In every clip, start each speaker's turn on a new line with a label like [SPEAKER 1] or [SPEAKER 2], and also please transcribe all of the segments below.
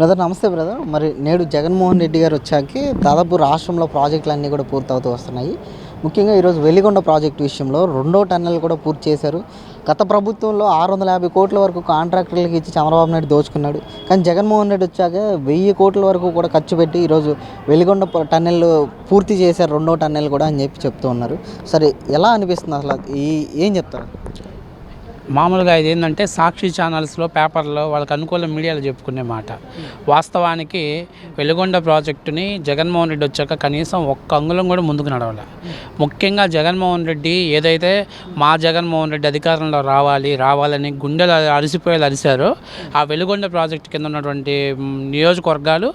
[SPEAKER 1] Brother నమస్తే brother. మరి నేడు జగన్మోహన్ రెడ్డి గారు వచ్చాక దాదాపు రాష్ట్రంలో ప్రాజెక్టులు అన్నీ కూడా పూర్తవుతూ వస్తున్నాయి. ముఖ్యంగా ఈరోజు వెలిగొండ ప్రాజెక్టు విషయంలో రెండో టన్నెల్ కూడా పూర్తి చేశారు. గత ప్రభుత్వంలో ఆరు వందల యాభై కోట్ల వరకు కాంట్రాక్టర్లకు ఇచ్చి చంద్రబాబు నాయుడు దోచుకున్నాడు. కానీ జగన్మోహన్ రెడ్డి వచ్చాక వెయ్యి కోట్ల వరకు కూడా ఖర్చు పెట్టి ఈరోజు వెలిగొండ టన్నెల్ పూర్తి చేశారు రెండో టన్నెల్ కూడా అని చెప్పి చెప్తూ ఉన్నారు. సరే ఎలా అనిపిస్తుంది అసలు? ఈ ఏం చెప్తారు?
[SPEAKER 2] మామూలుగా ఇది ఏంటంటే సాక్షి ఛానల్స్లో పేపర్లో వాళ్ళకి అనుకూల మీడియాలో చెప్పుకునే మాట. వాస్తవానికి వెలుగొండ ప్రాజెక్టుని జగన్మోహన్ రెడ్డి వచ్చాక కనీసం ఒక్క అంగుళం కూడా ముందుకు నడవాలి. ముఖ్యంగా జగన్మోహన్ రెడ్డి ఏదైతే మా జగన్మోహన్ రెడ్డి అధికారంలో రావాలి రావాలని గుండెలు అరిసిపోయేలా అరిశారో ఆ వెలుగొండ ప్రాజెక్టు కింద ఉన్నటువంటి నియోజకవర్గాలు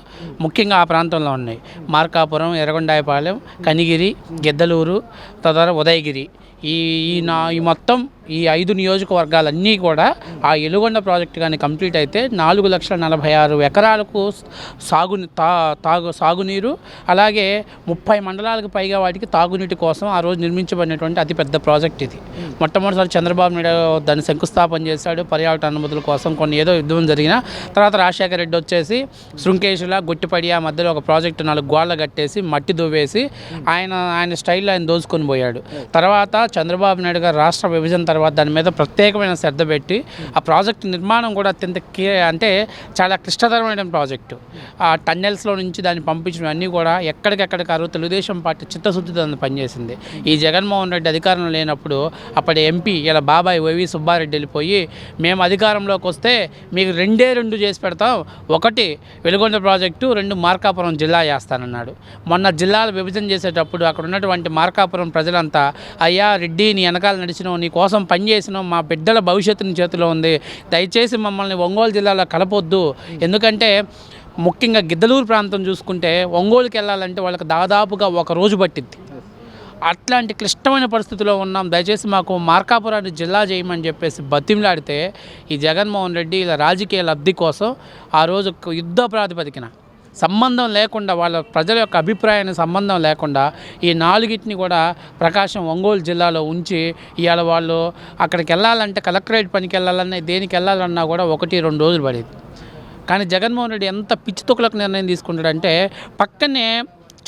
[SPEAKER 2] ముఖ్యంగా ఆ ప్రాంతంలో ఉన్నాయి. మార్కాపురం ఎర్రగొండాయపాలెం కనిగిరి గిద్దలూరు తద్వారా ఉదయగిరి. ఈ ఈ నా ఈ మొత్తం ఈ ఐదు నియోజకవర్గాలన్నీ కూడా ఆ ఎలుగొండ ప్రాజెక్టు కానీ కంప్లీట్ అయితే నాలుగు లక్షల నలభై ఆరు ఎకరాలకు సాగు తా తాగు సాగునీరు అలాగే ముప్పై మండలాలకు పైగా వాటికి తాగునీటి కోసం ఆ రోజు నిర్మించబడినటువంటి అతిపెద్ద ప్రాజెక్ట్ ఇది. మొట్టమొదటిసారి చంద్రబాబు నాయుడు దాన్ని శంకుస్థాపన చేశాడు. పర్యాటక అనుమతుల కోసం కొన్ని ఏదో యుద్ధం జరిగిన తర్వాత రాజశేఖర రెడ్డి వచ్చేసి శృంకేశుల గుట్టిపడి ఆ మధ్యలో ఒక ప్రాజెక్టు నాలుగు గోళ్ళ కట్టేసి మట్టి దువ్వేసి ఆయన ఆయన స్టైల్లో ఆయన దోచుకొని పోయాడు. తర్వాత చంద్రబాబు నాయుడు గారు రాష్ట్ర విభజన తర్వాత దాని మీద ప్రత్యేకమైన శ్రద్ధ పెట్టి ఆ ప్రాజెక్టు నిర్మాణం కూడా అత్యంత కే అంటే చాలా క్లిష్టతరమైన ప్రాజెక్టు. ఆ టన్నెల్స్లో నుంచి దాన్ని పంపించడం అన్నీ కూడా ఎక్కడికెక్కడికారు తెలుగుదేశం పార్టీ చిత్తశుద్ధితో దాన్ని పనిచేసింది. ఈ జగన్మోహన్ రెడ్డి అధికారంలో లేనప్పుడు అప్పటి ఎంపీ ఇలా బాబాయ్ వైవి సుబ్బారెడ్డి వెళ్ళిపోయి మేము అధికారంలోకి వస్తే మీకు రెండే రెండు చేసి పెడతాం. ఒకటి వెలుగొండ ప్రాజెక్టు రెండు మార్కాపురం జిల్లా చేస్తానన్నాడు మొన్న జిల్లాలు విభజన చేసేటప్పుడు అక్కడ ఉన్నటువంటి మార్కాపురం ప్రజలంతా అయ్యా రెడ్డి నీ వెనకాల నడిచినావు నీ కోసం పనిచేసినావు మా బిడ్డల భవిష్యత్తు నీ చేతిలో ఉంది. దయచేసి మమ్మల్ని ఒంగోలు జిల్లాలో కలపొద్దు. ఎందుకంటే ముఖ్యంగా గిద్దలూరు ప్రాంతం చూసుకుంటే ఒంగోలుకి వెళ్ళాలంటే వాళ్ళకి దాదాపుగా ఒక రోజు పట్టిద్ది. అట్లాంటి క్లిష్టమైన పరిస్థితిలో ఉన్నాం. దయచేసి మాకు మార్కాపురాన్ని జిల్లా చేయమని చెప్పేసి బతిమలాడితే ఈ జగన్మోహన్ రెడ్డి ఇలా రాజకీయ లబ్ధి కోసం ఆ రోజు యుద్ధ ప్రాతిపదికన సంబంధం లేకుండా వాళ్ళ ప్రజల యొక్క అభిప్రాయానికి సంబంధం లేకుండా ఈ నాలుగిటిని కూడా ప్రకాశం ఒంగోలు జిల్లాలో ఉంచి ఇవాళ వాళ్ళు అక్కడికి వెళ్ళాలంటే కలెక్టరేట్ పనికి వెళ్ళాలన్నా దేనికి వెళ్ళాలన్నా కూడా ఒకటి రెండు రోజులు పడేది. కానీ జగన్మోహన్ రెడ్డి ఎంత పిచ్చి తొక్కులకు నిర్ణయం తీసుకుంటాడంటే పక్కనే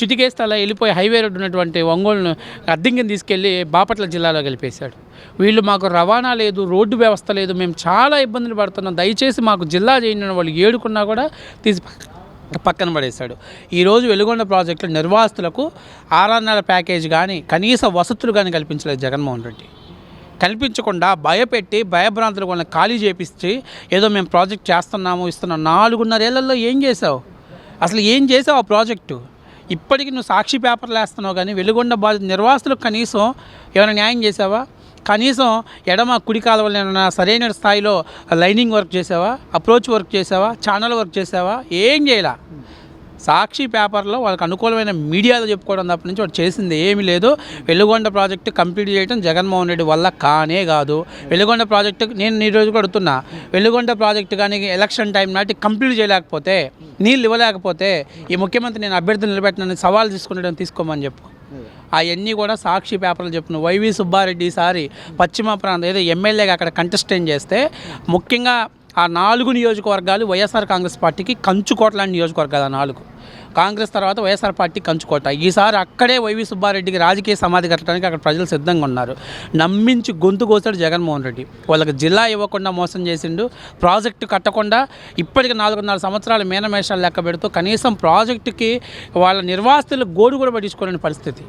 [SPEAKER 2] చిటికేస్తే అలా వెళ్ళిపోయి హైవే రోడ్డు ఉన్నటువంటి ఒంగోలును అద్దెంకిని తీసుకెళ్ళి బాపట్ల జిల్లాలో గెలిపేశాడు వీళ్ళు మాకు రవాణా లేదు రోడ్డు వ్యవస్థ లేదు మేము చాలా ఇబ్బందులు పడుతున్నాం. దయచేసి మాకు జిల్లా చేయండి వాళ్ళు ఏడుకున్నా కూడా తీసి పక్కన పడేశాడు. ఈరోజు వెలుగొండ ప్రాజెక్టులో నిర్వాసితులకు ఆరన్నర ప్యాకేజ్ కానీ కనీస వసతులు కానీ కల్పించలేదు జగన్మోహన్ రెడ్డి. కల్పించకుండా భయపెట్టి భయభ్రాంతులు వాళ్ళని ఖాళీ చేపిస్తే ఏదో మేము ప్రాజెక్ట్ చేస్తున్నాము ఇస్తున్నాం నాలుగున్నరేళ్ళలో ఏం చేసావు అసలు ఏం చేసావు ఆ ప్రాజెక్టు? ఇప్పటికి నువ్వు సాక్షి పేపర్లు వేస్తున్నావు కానీ వెలుగొండ బాధ నిర్వాసితులకు కనీసం ఏమైనా న్యాయం చేసావా కనీసం ఎడమ కుడి కాలువలు సరైన స్థాయిలో లైనింగ్ వర్క్ చేసావా? అప్రోచ్ వర్క్ చేసావా? ఛానల్ వర్క్ చేసావా? ఏం చేయలా? సాక్షి పేపర్లో వాళ్ళకి అనుకూలమైన మీడియాలో చెప్పుకోవడం తప్ప నుంచి వాడు చేసింది ఏమీ లేదు. వెలుగొండ ప్రాజెక్టు కంప్లీట్ చేయడం జగన్మోహన్ రెడ్డి వల్ల కానే కాదు. వెలుగొండ ప్రాజెక్టు నేను ఈ రోజు అడుగుతున్నా. వెలుగొండ ప్రాజెక్టు కానీ ఎలక్షన్ టైం నాటి కంప్లీట్ చేయలేకపోతే నీళ్ళు ఇవ్వలేకపోతే ఈ ముఖ్యమంత్రి నేను అభ్యర్థులు నిలబెట్టినని సవాల్ తీసుకునేటం తీసుకోమని చెప్పు. అవన్నీ కూడా సాక్షి పేపర్లు చెప్పిన వైవి సుబ్బారెడ్డి సారి పశ్చిమ ప్రాంతం ఏదో ఎమ్మెల్యేగా అక్కడ కంటెస్టెంట్ చేస్తే ముఖ్యంగా ఆ నాలుగు నియోజకవర్గాలు వైఎస్ఆర్ కాంగ్రెస్ పార్టీకి కంచుకోటలాంటి నియోజకవర్గాలు ఆ నాలుగు. కాంగ్రెస్ తర్వాత వైఎస్ఆర్ పార్టీ కంచుకోట ఈసారి అక్కడే వైవి సుబ్బారెడ్డికి రాజకీయ సమాధి కట్టడానికి అక్కడ ప్రజలు సిద్ధంగా ఉన్నారు. నమ్మించి గొంతు కోసాడు జగన్మోహన్ రెడ్డి. వాళ్ళకి జిల్లా ఇవ్వకుండా మోసం చేసిండు. ప్రాజెక్టు కట్టకుండా ఇప్పటికి నాలుగున్నర సంవత్సరాలు మీనమేషాలు లెక్క పెడుతూ కనీసం ప్రాజెక్టుకి వాళ్ళ నిర్వాసితులు గోడు కూడా పట్టించుకోలేని పరిస్థితి.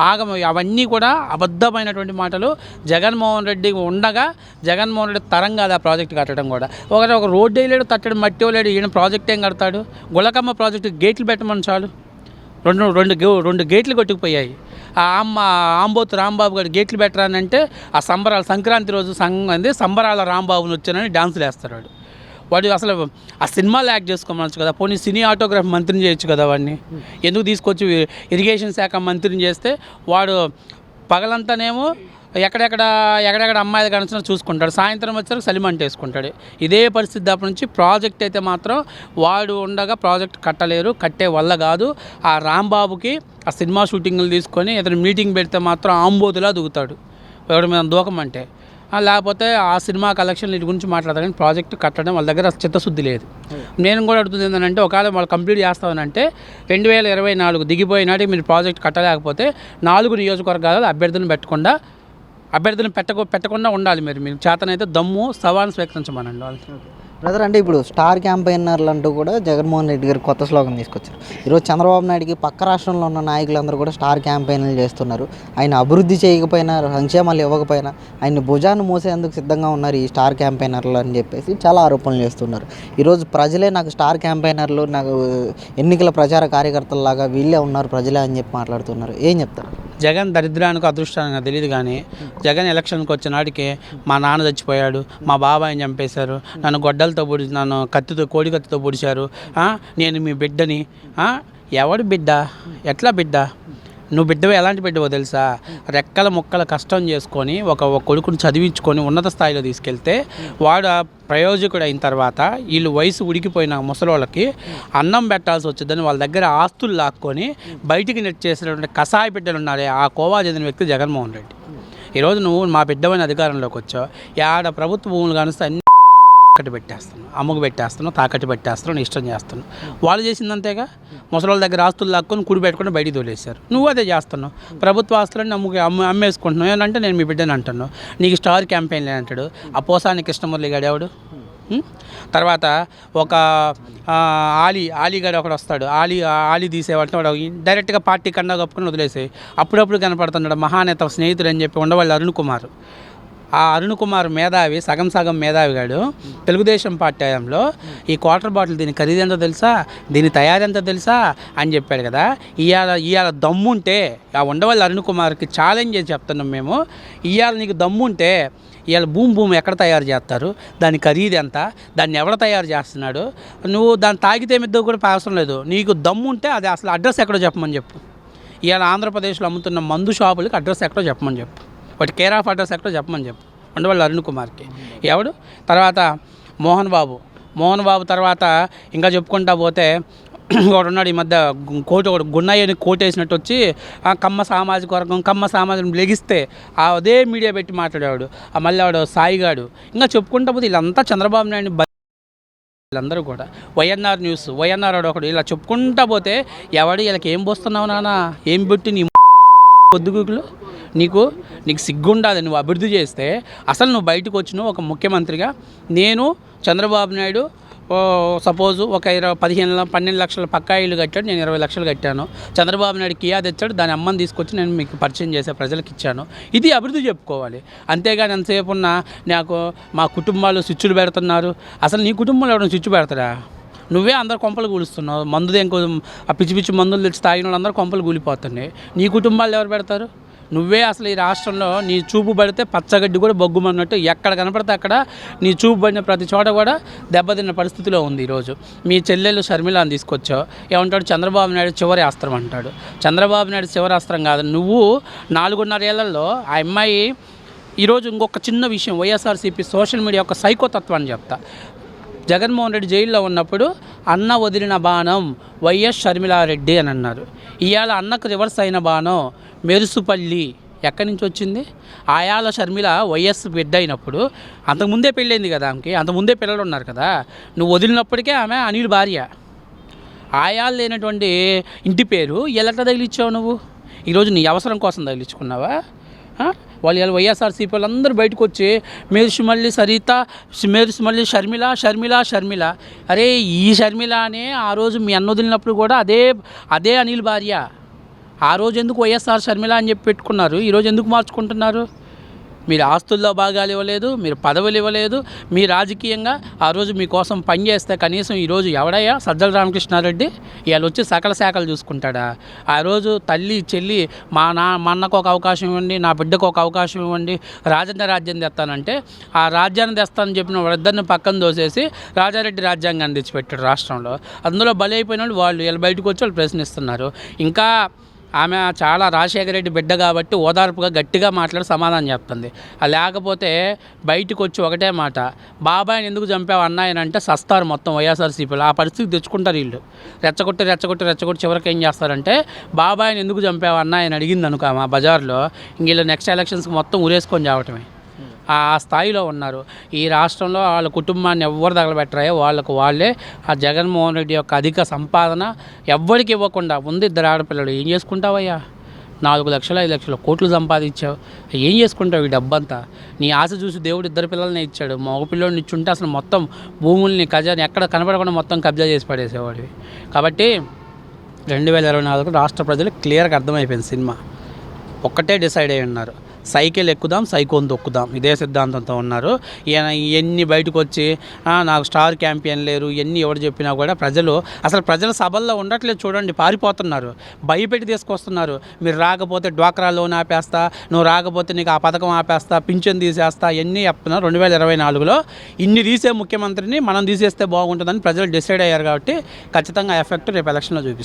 [SPEAKER 2] ఆగమ అవన్నీ కూడా అబద్ధమైనటువంటి మాటలు జగన్మోహన్ రెడ్డి ఉండగా జగన్మోహన్ రెడ్డి తరం కాదు ఆ ప్రాజెక్ట్ కట్టడం కూడా. ఒకటి ఒక రోడ్డు వేయలేడు తట్టడు మట్టి వేయలేడు ఈయన ప్రాజెక్ట్ ఏం కడతాడు? గులకమ్మ ప్రాజెక్టు గేట్లు పెట్టమని చాలు. రెండు రెండు రెండు గేట్లు కొట్టుకుపోయాయి. ఆ అమ్మ ఆంబోతు రాంబాబు గారు గేట్లు పెట్టరానంటే ఆ సంబరాలు సంక్రాంతి రోజు సంగ సంబరాల రాంబాబుని వచ్చానని డాన్సులు వేస్తారు వాడు అసలు ఆ సినిమాలో యాక్ట్ చేసుకోమనొచ్చు కదా. పోనీ సినీ ఆటోగ్రాఫ్ మంత్రిని చేయొచ్చు కదా వాడిని. ఎందుకు తీసుకొచ్చి ఇరిగేషన్ శాఖ మంత్రిని చేస్తే వాడు పగలంతానేమో ఎక్కడెక్కడ ఎక్కడెక్కడ అమ్మాయిలు కనిసిన చూసుకుంటాడు. సాయంత్రం వచ్చారు సలిమంట వేసుకుంటాడు. ఇదే పరిస్థితి అప్పటి నుంచి ప్రాజెక్ట్ అయితే మాత్రం వాడు ఉండగా ప్రాజెక్ట్ కట్టలేరు కట్టే వల్ల కాదు. ఆ రాంబాబుకి ఆ సినిమా షూటింగ్లు తీసుకొని ఇతను మీటింగ్ పెడితే మాత్రం ఆంబోతులా దూకుతాడు. ఎవరి మీద దూకమంటే. లేకపోతే ఆ సినిమా కలెక్షన్ వీటి గురించి మాట్లాడతారు కానీ ప్రాజెక్ట్ కట్టడం వాళ్ళ దగ్గర చిత్తశుద్ధి లేదు. నేను కూడా అడుగుతుంది ఏంటంటే ఒకవేళ వాళ్ళు కంప్లీట్ చేస్తామనంటే రెండు వేల ఇరవై నాలుగు దిగిపోయినాటి మీరు ప్రాజెక్ట్ కట్టలేకపోతే నాలుగు నియోజకవర్గాలు అభ్యర్థులను పెట్టకుండా అభ్యర్థులను పెట్టకు పెట్టకుండా ఉండాలి మీరు. మీరు చేతనైతే దమ్ము సవాల్ని స్వీకరించమనండి వాళ్ళు
[SPEAKER 1] బ్రదర్ అంటే ఇప్పుడు స్టార్ క్యాంపెయినర్లు అంటూ కూడా జగన్మోహన్ రెడ్డి గారు కొత్త శ్లోకం తీసుకొచ్చారు. ఈరోజు చంద్రబాబు నాయుడికి పక్క రాష్ట్రంలో ఉన్న నాయకులందరూ కూడా స్టార్ క్యాంపెయిన్లు చేస్తున్నారు. ఆయన అభివృద్ధి చేయకపోయినా సంక్షేమాలు ఇవ్వకపోయినా ఆయన భుజాన్ని మోసేందుకు సిద్ధంగా ఉన్నారు ఈ స్టార్ క్యాంపెయినర్లు అని చెప్పేసి చాలా ఆరోపణలు చేస్తున్నారు. ఈరోజు ప్రజలే నాకు స్టార్ క్యాంపెయినర్లు నాకు ఎన్నికల ప్రచార కార్యకర్తల్లాగా వీళ్ళే ఉన్నారు ప్రజలే అని చెప్పి మాట్లాడుతున్నారు. ఏం చెప్తారు?
[SPEAKER 2] జగన్ దరిద్రానికి అదృష్టానికి నాకు తెలియదు కానీ జగన్ ఎలక్షన్కి వచ్చిన నాటికి మా నాన్న చచ్చిపోయాడు మా బాబాయిని చంపేశారు నన్ను గొడ్డలతో పొడి నన్ను కత్తితో కోడి కత్తితో పొడిచారు నేను మీ బిడ్డని ఎవడు బిడ్డ? ఎట్లా బిడ్డ? నువ్వు బిడ్డవి ఎలాంటి బిడ్డవో తెలుసా? రెక్కల ముక్కల కష్టం చేసుకొని ఒక కొడుకుని చదివించుకొని ఉన్నత స్థాయిలో తీసుకెళ్తే వాడు ప్రయోజకుడు అయిన తర్వాత వీళ్ళు వయసు ఉడికిపోయిన ముసలోళ్ళకి అన్నం పెట్టాల్సి వచ్చిందని వాళ్ళ దగ్గర ఆస్తులు లాక్కొని బయటికి నెట్టేసినటువంటి కషాయ బిడ్డలు ఉన్నారే ఆ కోవా చెందిన వ్యక్తి జగన్మోహన్ రెడ్డి. ఈరోజు నువ్వు మా బిడ్డమైన అధికారంలోకి వచ్చావు. యాడ ప్రభుత్వ భూములు కానిస్తే అన్ని తాకట్టు పెట్టేస్తాను అమ్ముకు పెట్టేస్తాను తాకట్టు పెట్టేస్తాను ఇష్టం చేస్తాను వాళ్ళు చేసిందంతేగా ముసలి దగ్గర ఆస్తులు లాక్కొని కుడి పెట్టుకుని బయటికి తోలేశారు. నువ్వు అదే చేస్తున్నావు. ప్రభుత్వ ఆస్తులను అమ్ముకు అమ్ము అమ్మేసుకుంటున్నావు. ఏంటంటే నేను మీ బిడ్డని అంటాను నీకు స్టార్ క్యాంపెయిన్ అంటాడు. ఆ పోసాని కృష్ణమురళి గడేవాడు తర్వాత ఒక ఆలీ ఆలీగాడు ఒకడు వస్తాడు. ఆలీ ఆలీ తీసేవాడు వాడు డైరెక్ట్గా పార్టీ కన్నా కప్పుకొని వదిలేసి అప్పుడప్పుడు కనపడుతున్నాడు మహానేత స్నేహితుడు అని చెప్పి ఉండవాళ్ళు అరుణ్ కుమార్. ఆ అరుణ్ కుమార్ మేధావి సగం సగం మేధావి గాడు తెలుగుదేశం పార్టీ హయాంలో ఈ క్వార్టర్ బాటిల్ దీని ఖరీదు ఎంతో తెలుసా? దీని తయారీ ఎంతో తెలుసా? అని చెప్పాడు కదా. ఇవాళ ఇవాళ దమ్ముంటే ఆ ఉండవల్లి అరుణ్ కుమార్కి ఛాలెంజ్ చేసి చెప్తున్నాం మేము. ఇవాళ నీకు దమ్ముంటే ఇవాళ భూమి భూమి ఎక్కడ తయారు చేస్తారు? దాని ఖరీదు ఎంత? దాన్ని ఎవడ తయారు చేస్తున్నాడు? నువ్వు దాన్ని తాగితే మిద్ద కూడా అవసరం లేదు. నీకు దమ్ము ఉంటే అది అసలు అడ్రస్ ఎక్కడో చెప్పమని చెప్పు. ఇవాళ ఆంధ్రప్రదేశ్లో అమ్ముతున్న మందు షాపులకి అడ్రస్ ఎక్కడో చెప్పమని చెప్పు. వాటి కేర్ ఆఫ్ అడ్రస్ ఎక్కడో చెప్పమని చెప్పు. ఉండవాళ్ళు అరుణ్ కుమార్కి. ఎవడు? తర్వాత మోహన్ బాబు. మోహన్ బాబు తర్వాత ఇంకా చెప్పుకుంటా పోతే వాడు ఉన్నాడు ఈ మధ్య గు- కోటు ఒకడు గున్నయ్యని కోటేసినట్టు వచ్చి ఆ కమ్మ సామాజిక వర్గం కమ్మ సామాజికం లెగిస్తే ఆ అదే మీడియా పెట్టి మాట్లాడేవాడు. ఆ మళ్ళీ వాడు సాయిగాడు. ఇంకా చెప్పుకుంటా పోతే వీళ్ళంతా చంద్రబాబు నాయుడు వీళ్ళందరూ కూడా. వైఎన్ఆర్ న్యూస్ వైఎన్ఆర్ ఒకడు. ఇలా చెప్పుకుంటా పోతే ఎవడు వీళ్ళకి ఏం పోస్తున్నావు నానా ఏం పెట్టి నీ పొద్దుగుకులు నీకు నీకు సిగ్గుండాలి నువ్వు అభివృద్ధి చేస్తే. అసలు నువ్వు బయటకు వచ్చిన ఒక ముఖ్యమంత్రిగా. నేను చంద్రబాబు నాయుడు సపోజ్ ఒక ఇరవై పదిహేను పన్నెండు లక్షల పక్కా ఇల్లు కట్టాడు నేను ఇరవై లక్షలు కట్టాను. చంద్రబాబు నాయుడు కియా తెచ్చాడు దాని అమ్మని తీసుకొచ్చి నేను మీకు పరిచయం చేసే ప్రజలకు ఇచ్చాను. ఇది అభివృద్ధి చెప్పుకోవాలి. అంతేగాని ఎంతసేపు ఉన్నా నాకు మా కుటుంబాలు స్విచ్చులు పెడుతున్నారు. అసలు నీ కుటుంబంలో ఎవరైనా స్విచ్ పెడతారా? నువ్వే అందరు కొంపలు కూలుస్తున్నావు. మందు ఇంకో ఆ పిచ్చి పిచ్చి మందులు తెచ్చి తాగిన వాళ్ళందరూ కొంపలు కూలిపోతున్నాయి. నీ కుటుంబాలు ఎవరు పెడతారు? నువ్వే అసలు ఈ రాష్ట్రంలో నీ చూపు పడితే పచ్చగడ్డి కూడా బొగ్గుమన్నట్టు ఎక్కడ కనపడితే అక్కడ నీ చూపు పడిన ప్రతి చోట కూడా దెబ్బతిన్న పరిస్థితిలో ఉంది ఈరోజు. మీ చెల్లెలు షర్మిలాని తీసుకొచ్చావు. ఏమంటాడు? చంద్రబాబు నాయుడు చివరి అస్త్రం అంటాడు. చంద్రబాబు నాయుడు చివరి అస్త్రం కాదు. నువ్వు నాలుగున్నర ఏళ్ళలో ఆ అమ్మాయి ఈరోజు ఇంకొక చిన్న విషయం వైఎస్ఆర్సీపీ సోషల్ మీడియా యొక్క సైకోతత్వాన్ని చెప్తా. జగన్మోహన్ రెడ్డి జైల్లో ఉన్నప్పుడు అన్న వదిలిన బాణం వైఎస్ షర్మిలారెడ్డి అని అన్నారు. ఇవాళ అన్నకు రివర్స్ అయిన బాణం మెరుసుపల్లి ఎక్కడి నుంచి వచ్చింది? ఆయాల షర్మిల వైఎస్ బిడ్డ అయినప్పుడు అంతకుముందే పెళ్ళైంది కదా ఆమెకి? అంతకుముందే పిల్లలు ఉన్నారు కదా. నువ్వు వదిలినప్పటికే ఆమె అనిల్ భార్య. ఆయాలు లేనటువంటి ఇంటి పేరు ఎలా తగిలిచ్చావు నువ్వు? ఈరోజు నీ అవసరం కోసం తగిలించుకున్నావా? వాళ్ళు ఇలా వైఎస్ఆర్సీపీ వాళ్ళందరూ బయటకు వచ్చి మేరుసు మళ్ళీ సరిత మేరుసు మళ్ళీ షర్మిల షర్మిల షర్మిల. అరే ఈ షర్మిల అనే ఆ రోజు మీ అన్న వదిలినప్పుడు కూడా అదే అదే అనిల్ భార్య. ఆ రోజు ఎందుకు వైఎస్ఆర్ షర్మిల అని చెప్పి పెట్టుకున్నారు? ఈరోజు ఎందుకు మార్చుకుంటున్నారు? మీరు ఆస్తుల్లో భాగాలు ఇవ్వలేదు మీరు పదవులు ఇవ్వలేదు మీ రాజకీయంగా ఆ రోజు మీకోసం పనిచేస్తే కనీసం ఈరోజు ఎవడయ్యా? సజ్జల రామకృష్ణారెడ్డి? ఇవాళ వచ్చి సకల శాఖలు చూసుకుంటాడా? ఆ రోజు తల్లి చెల్లి మా నా మా అన్నకు ఒక అవకాశం ఇవ్వండి నా బిడ్డకు ఒక అవకాశం ఇవ్వండి రాజేంద్ర రాజ్యం తెస్తానంటే ఆ రాజ్యాన్ని తెస్తానని చెప్పిన వాళ్ళిద్దరిని పక్కన దోసేసి రాజారెడ్డి రాజ్యాంగాన్ని తెచ్చిపెట్టాడు రాష్ట్రంలో. అందులో బలైపోయిన వాళ్ళు వాళ్ళు వీళ్ళు బయటకు వచ్చి వాళ్ళు ప్రశ్నిస్తున్నారు. ఇంకా ఆమె చాలా రాజశేఖర రెడ్డి బిడ్డ కాబట్టి ఓదార్పుగా గట్టిగా మాట్లాడి సమాధానం చెప్తుంది. లేకపోతే బయటకు వచ్చి ఒకటే మాట బాబాయ్ని ఎందుకు చంపావు అన్నాయని అంటే సస్తారు మొత్తం వైఎస్ఆర్సీపీలో ఆ పరిస్థితి తెచ్చుకుంటారు వీళ్ళు. రెచ్చగొట్టి రెచ్చగొట్టి రెచ్చగొట్టి చివరికి ఏం చేస్తారంటే బాబాయ్ని ఎందుకు చంపావు అన్నాయని అడిగింది అనుకో మా బజార్లో. ఇంక వీళ్ళు నెక్స్ట్ ఎలక్షన్స్కి మొత్తం ఉరేసుకొని చావటమే. ఆ స్థాయిలో ఉన్నారు. ఈ రాష్ట్రంలో వాళ్ళ కుటుంబాన్ని ఎవరు తగలబెట్టరాయో వాళ్ళకు వాళ్ళే ఆ జగన్మోహన్ రెడ్డి యొక్క అధిక సంపాదన ఎవ్వరికి ఇవ్వకుండా ఉంది ఇద్దరు ఆడపిల్లలు. ఏం చేసుకుంటావయ్యా? నాలుగు లక్షలు ఐదు లక్షల కోట్లు సంపాదించావు. ఏం చేసుకుంటావు ఈ డబ్బంతా? నీ ఆశ చూసి దేవుడు ఇద్దరు పిల్లల్ని ఇచ్చాడు. మగ పిల్లోడిని ఇచ్చుంటే అసలు మొత్తం భూముల్ని ఖజాని ఎక్కడ కనపడకుండా మొత్తం కబ్జా చేసి పడేసేవాడివి. కాబట్టి రెండు వేల ఇరవై నాలుగు రాష్ట్ర ప్రజలు క్లియర్గా అర్థమైపోయింది సినిమా. ఒక్కటే డిసైడ్ అయి ఉన్నారు. సైకిల్ ఎక్కుదాం సైకోన్ తొక్కుదాం. ఇదే సిద్ధాంతంతో ఉన్నారు. ఈయన ఎన్ని బయటకు వచ్చి నాకు స్టార్ క్యాంపియన్ లేరు ఎన్ని ఎవరు చెప్పినా కూడా ప్రజలు అసలు ప్రజల సభల్లో ఉండట్లేదు చూడండి పారిపోతున్నారు. భయపెట్టి తీసుకొస్తున్నారు. మీరు రాకపోతే డ్వాక్రా లోన్ ఆపేస్తా నువ్వు రాకపోతే నీకు ఆ పథకం ఆపేస్తా పింఛన్ తీసేస్తా ఎన్ని చెప్తున్నారు. రెండు వేల ఇరవై నాలుగులో ఇన్ని తీసే ముఖ్యమంత్రిని మనం తీసేస్తే బాగుంటుందని ప్రజలు డిసైడ్ అయ్యారు కాబట్టి ఖచ్చితంగా ఎఫెక్ట్ రేపు ఎలక్షన్లో చూపిస్తారు.